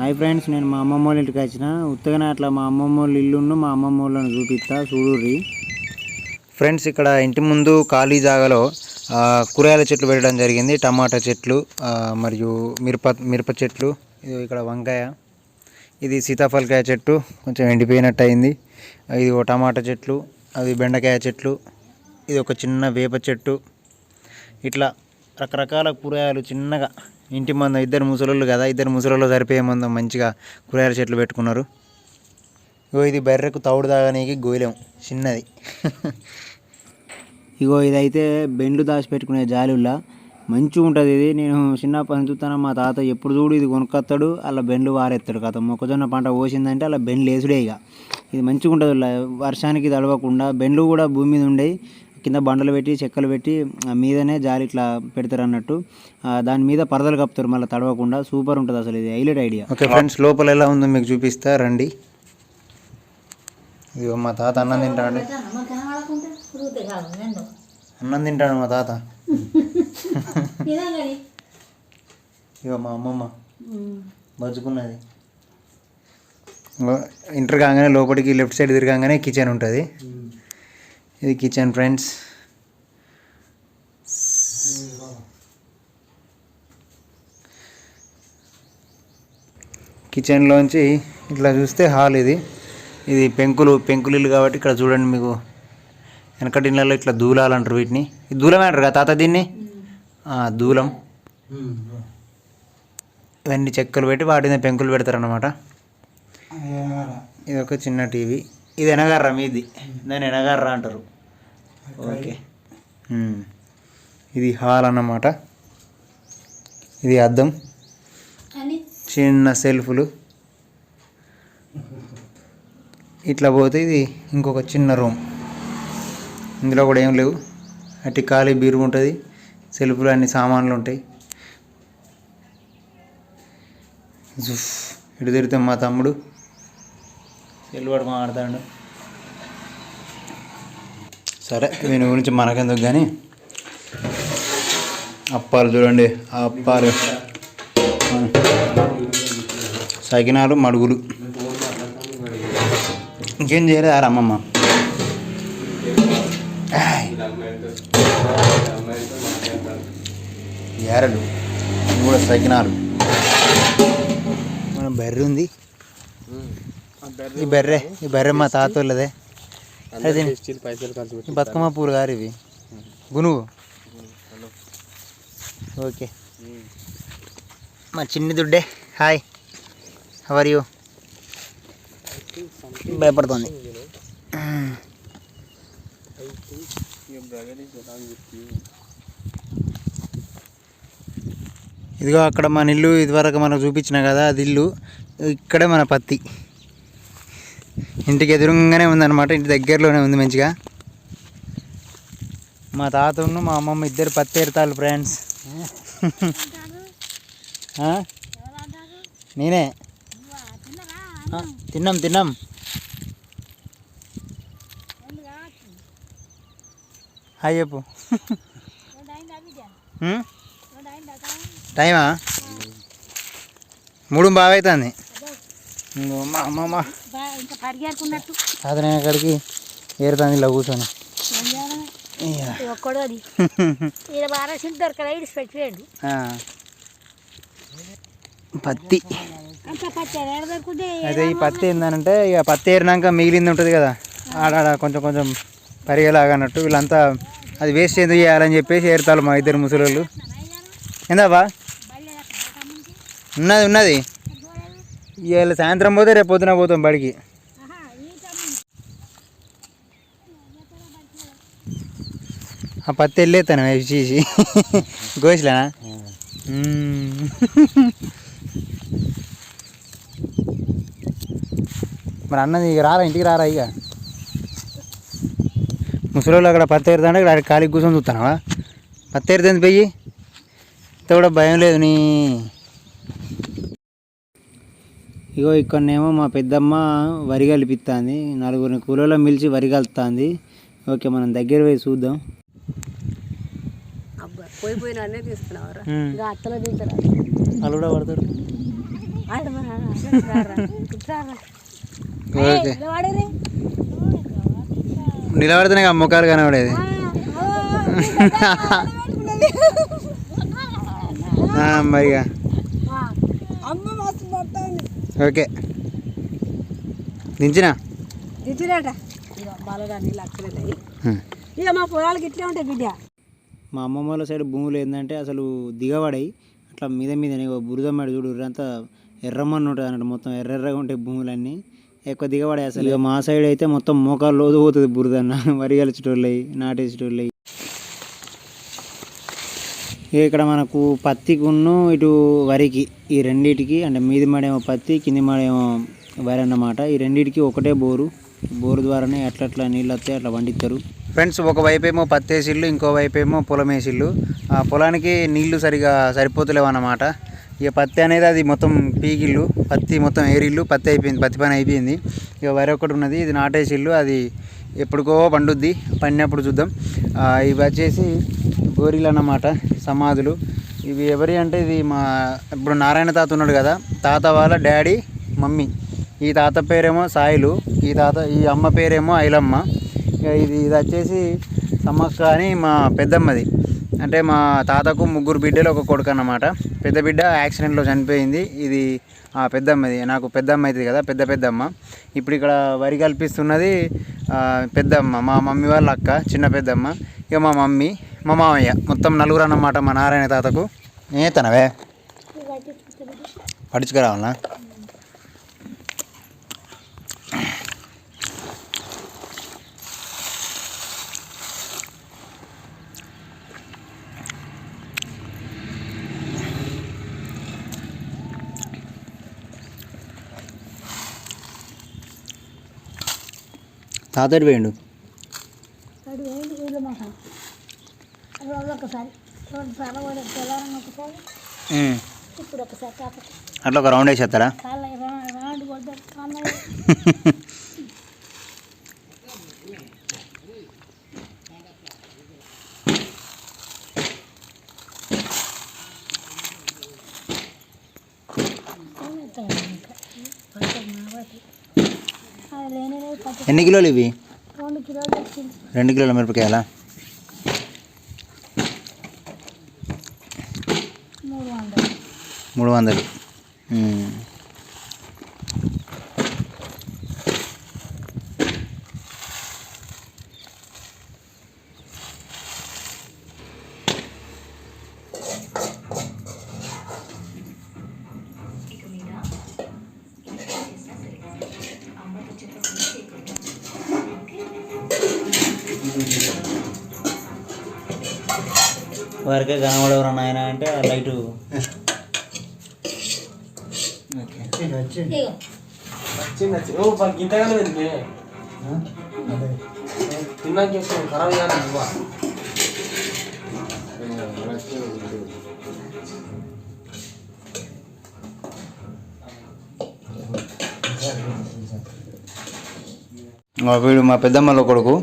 Hi friends నేను మా అమ్మమ్మ వాళ్ళ ఇంటికి వచ్చిన. ఉత్తగానే అట్లా మా అమ్మమ్మ వాళ్ళ ఇల్లును మా అమ్మమ్మ వాళ్ళని చూపిస్తా చూడుర్రి. ఫ్రెండ్స్ ఇక్కడ ఇంటి ముందు ఖాళీ జాగాలో కూరగాయల చెట్లు పెట్టడం జరిగింది. టమాటా చెట్లు మరియు మిరప మిరప చెట్లు ఇది ఇక్కడ వంకాయ ఇది సీతాఫలకాయ చెట్టు కొంచెం ఎండిపోయినట్టు అయింది ఇది ఒక టమాటా చెట్లు అది బెండకాయ చెట్లు ఇది ఒక చిన్న వేప చెట్టు. ఇట్లా రకరకాల కూరగాయలు చిన్నగా ఇంటి మందం ఇద్దరు ముసలోళ్ళు కదా ఇద్దరు ముసలోళ్ళు సరిపోయే మందం మంచిగా కూరగాయల చెట్లు పెట్టుకున్నారు. ఇగో ఇది బెర్రకు తౌడు తాగనీకి గోయిలం చిన్నది. ఇగో ఇదైతే బెండ్లు దాచి పెట్టుకునే జాలుల్లా మంచిగా ఉంటుంది ఇది. నేను చిన్నప్పటి నుంచి చూస్తాను మా తాత ఎప్పుడు చూడు ఇది కొనుక్కొస్తాడు అలా బెండ్లు వారెత్తాడు కథ మొక్కజొన్న పంట పోసిందంటే అలా బెండ్లు వేసుడే ఇక. ఇది మంచిగా ఉంటుంది వర్షానికి తడవకుండా బెండ్లు కూడా భూమి మీద ఉండేవి. కింద బండలు పెట్టి చెక్కలు పెట్టి ఆ మీదనే జాలి ఇట్లా పెడతారు అన్నట్టు దాని మీద పరదలు కప్పుతారు మళ్ళీ తడవకుండా. సూపర్ ఉంటుంది అసలు ఇది. Highlight idea. ఓకే ఫ్రెండ్స్ లోపల ఎలా ఉందో మీకు చూపిస్తా. రండి. ఇదిగో మా తాత అన్నం తింటాడు. అన్నం తింటాడు మా తాత. ఇగో మా అమ్మమ్మ. బతుకున్నది. ఇంటర్ కాగానే లోపలికి లెఫ్ట్ సైడ్ తిరగానే కిచెన్ ఉంటుంది. ఇది కిచెన్ ఫ్రెండ్స్ కిచెన్లోంచి ఇట్లా చూస్తే హాల్ ఇది. ఇది పెంకులు పెంకులు ఇల్లు కాబట్టి ఇక్కడ చూడండి మీకు. వెనకటి ఇళ్ళలో ఇట్లా దూలాలు అంటారు వీటిని. ఇది దూలమే అంటారు కదా తాత దీన్ని? దూలం. ఇవన్నీ చెక్కలు పెట్టి వాటి మీద పెంకులు పెడతారు అన్నమాట ఇది ఒక చిన్న టీవీ. ఇది ఎనగర్ర మీది. దాన్ని ఎనగర్ర అంటారు. ఓకే. ఉమ్. ఇది హాల్ అన్నమాట. ఇది అద్దం. చిన్న సెల్ఫ్లు. ఇట్లా పోతే ఇది ఇంకొక చిన్న రూమ్. ఇందులో కూడా ఏం లేవు. అట్టి ఖాళీ బీరు ఉంటుంది. సెల్ఫ్లు అన్ని సామాన్లు ఉంటాయి. ఇటు తిరిగితే మా తమ్ముడు సెల్ పడుకొని ఆడతాడు సరే దీని గురించి మనకెందుకు కానీ అప్పాలు చూడండి ఆ అప్పాలు. సకినాలు మడుగులు. ఇంకేం చేయలేదు ఆ రమ్మమ్మ ఏరలు కూడా సకినాలు. మన బర్రె ఉంది? ఈ బర్రె ఈ బర్రె మా తాత వాళ్ళదే అదే బతుకమ్మ పూలు గారు ఇవి. గునుగు. ఓకే. మా చిన్ని దుడ్డే. హాయ్. హవర్ యూ భయపడుతుంది. ఇదిగో అక్కడ మన ఇల్లు ఇదివరకు మనకు చూపించిన కదా అది ఇల్లు. ఇక్కడే మన పత్తి. ఇంటికి ఎదురుగానే ఉందన్నమాట ఇంటి దగ్గరలోనే ఉంది మంచిగా. మా తాతను మా అమ్మమ్మ ఇద్దరు పత్తి ఎడతారు ఫ్రెండ్స్? నేనే? తిన్నాం తిన్నాం. హాయ్ చెప్పు? టైమా? మూడు బాగా అవుతుంది. మా అమ్మమ్మ తాతనే అక్కడికి ఏరుతుంది ఇలా కూర్చొని. ఒక్కడు అది. దొరకలే. పత్తి. అయితే ఈ పత్తి ఏంటంటే ఇక పత్తి ఏరినాక మిగిలింది ఉంటుంది కదా. ఆడాడ కొంచెం కొంచెం పరిగెలాగా అన్నట్టు వీళ్ళంతా అది వేస్ట్ ఎందుకు చేయాలని చెప్పేసి ఏరుతారు మా ఇద్దరు ముసలోళ్ళు. ఏందాబా ఉన్నది ఉన్నది. ఇవాళ సాయంత్రం పోతే రేపు పొద్దున పోతాం బడికి. ఆ పత్తి వెళ్ళేస్తాను చేసి? గోసిలేనా? మరి అన్నది ఇక రారా ఇంటికి రారా ఇక? ముసలోళ్ళు అక్కడ పత్తి ఏరుతాంటే ఇక్కడ ఖాళీ కూర్చొని చూస్తానవా? పత్తి ఎరుతుంది పోయి? ఇంత కూడా భయం లేదు నీ. ఇగో ఇక్కడనేమో మా పెద్దమ్మ వరి కలిపిస్తుంది నలుగురిని కూలలో మిలిచి వరి కలుపుతుంది ఓకే మనం దగ్గర పోయి చూద్దాం. వాళ్ళు కూడా పడతారు ఓకే. నిలబడితేనే కదా ముఖాలు కనబడేది. మరిగా. ఓకే. దించినా? దిద్దులేట ఇక మా పొలాలకి ఇట్లే ఉంటాయి బిడ్డ. మా అమ్మమ్మ వాళ్ళ సైడ్ భూములు ఏంటంటే అసలు దిగబడాయి. అట్లా మీద మీద బురద మడి చూడు అంతా ఎర్రమన్ను ఉంటుంది అన్నట్టు మొత్తం ఎర్రెర్రగా ఉంటాయి భూములన్నీ. ఎక్కువ దిగబడాయి అసలు. ఇక మా సైడ్ అయితే మొత్తం మోకాలు లోతు పోతుంది బురద అన్న వరి కలిసేటోళ్ళయి నాటేసేటోళ్ళయి. ఇక ఇక్కడ మనకు పత్తికును ఇటు వరికి ఈ రెండిటికి అంటే మీది మడేమో పత్తి కింది మడేమో వరి అన్నమాట. ఈ రెండిటికి ఒకటే బోరు. బోరు ద్వారానే అట్లా అట్లా నీళ్ళు వస్తే అట్లా పండిస్తారు ఫ్రెండ్స్ ఒక వైపు ఏమో పత్తి వేసిళ్ళు ఇంకో వైపు ఏమో పొలం వేసిళ్ళు ఆ పొలానికి నీళ్ళు సరిగా సరిపోతలేవు అన్నమాట ఇక పత్తి అనేది అది మొత్తం పీగిళ్ళు పత్తి మొత్తం ఏరిళ్ళు పత్తి అయిపోయింది పత్తి పని అయిపోయింది. ఇక వరి ఒకటి ఉన్నది ఇది నాటేసిళ్ళు అది ఎప్పటికో పండుద్ది పండినప్పుడు చూద్దాం. ఇవి వచ్చేసి గోరీలు అన్నమాట సమాధులు. ఇవి ఎవరి అంటే ఇది మా ఇప్పుడు నారాయణ తాత ఉన్నాడు కదా తాత వాళ్ళ డాడీ మమ్మీ. ఈ తాత పేరేమో సాయిలు ఈ తాత ఈ అమ్మ పేరేమో ఐలమ్మ. ఇది ఇది వచ్చేసి సమ్మక్క అని మా పెద్దమ్మది. అంటే మా తాతకు ముగ్గురు బిడ్డలు ఒక కొడుకు అన్నమాట. పెద్ద బిడ్డ యాక్సిడెంట్లో చనిపోయింది. ఇది ఆ పెద్దమ్మది నాకు పెద్దమ్మ అవుతుంది కదా పెద్ద పెద్దమ్మ. ఇప్పుడు ఇక్కడ వరి కల్పిస్తున్నది పెద్దమ్మ మా మమ్మీ వాళ్ళ అక్క చిన్న పెద్దమ్మ ఇక మా మమ్మీ మా మామయ్య. మొత్తం నలుగురు అన్నమాట మా నారాయణ తాతకు. ఏ తనవే? పడుచుకురావాలనా తాతడి పోయిండు అడు ఏంటి వీళ్ళు మాట రోజు ఒకసారి రెండు సార్లు కూడా తెల్లారని ఒకసారి ఇప్పుడు ఒకసారి కాకపోతే అట్లా ఒక రౌండ్ వేసేస్తారా? ఎన్ని కిలోలు ఇవి రెండు కిలోలు తెచ్చింది రెండు కిలోల మిరపకాయలా మూడు వందలు వారికే కనబడవరా నాయన అంటే ఆ లైటు. ఉంది తిన్నాక ఖరాబ్ కాదు వీడు మా పెద్దమ్మల కొడుకు.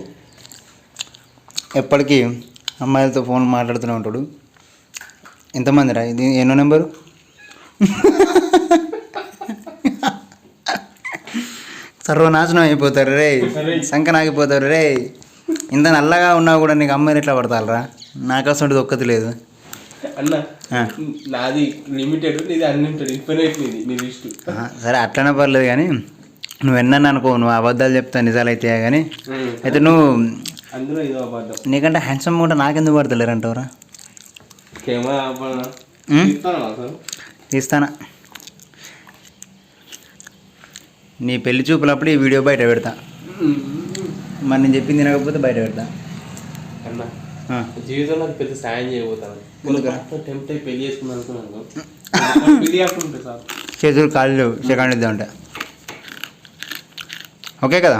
ఎప్పటికీ అమ్మాయిలతో ఫోన్ మాట్లాడుతూనే ఉంటాడు. ఎంతమంది రా ఇది ఎన్నో నెంబరు? సర్వనాశనం అయిపోతారు రే. సంకనాగిపోతారు రే. ఇంత నల్లగా ఉన్నా కూడా నీకు అమ్మాయిలు ఎట్లా పడతారా నాకు అసలు ఒక్కతి లేదు. అన్న. నాది లిమిటెడ్ నీది అన్లిమిటెడ్ ఇన్ఫినైట్ నీది నీ లిస్ట్. ఆ, సరే అట్లనే పర్లేదు కానీ నువ్వు ఎన్నని అనుకో నువ్వు అబద్ధాలు చెప్తా నిజాలు అయితే కానీ అయితే నువ్వు అందులో ఇదో అబద్ధం. నీకంటే హ్యాండ్సమ్ కూడా నాకెందుకు పడతలేరు అంటావురా కెమెరా? ఇస్తాను తీస్తానా నీ పెళ్ళి చూపులప్పుడు ఈ వీడియో బయట పెడతా. మరి నేను చెప్పింది తినకపోతే బయట పెడతా. అన్న జీవితంలో నాకు పెద్ద సాయం చేయబోతాను. ఎందుకురా? టెంప్ట్ అయి పెళ్ళి చేసుకున్నాను అనుకున్నాను చేతులు కాళ్ళు సెకండ్ ఓకే కదా?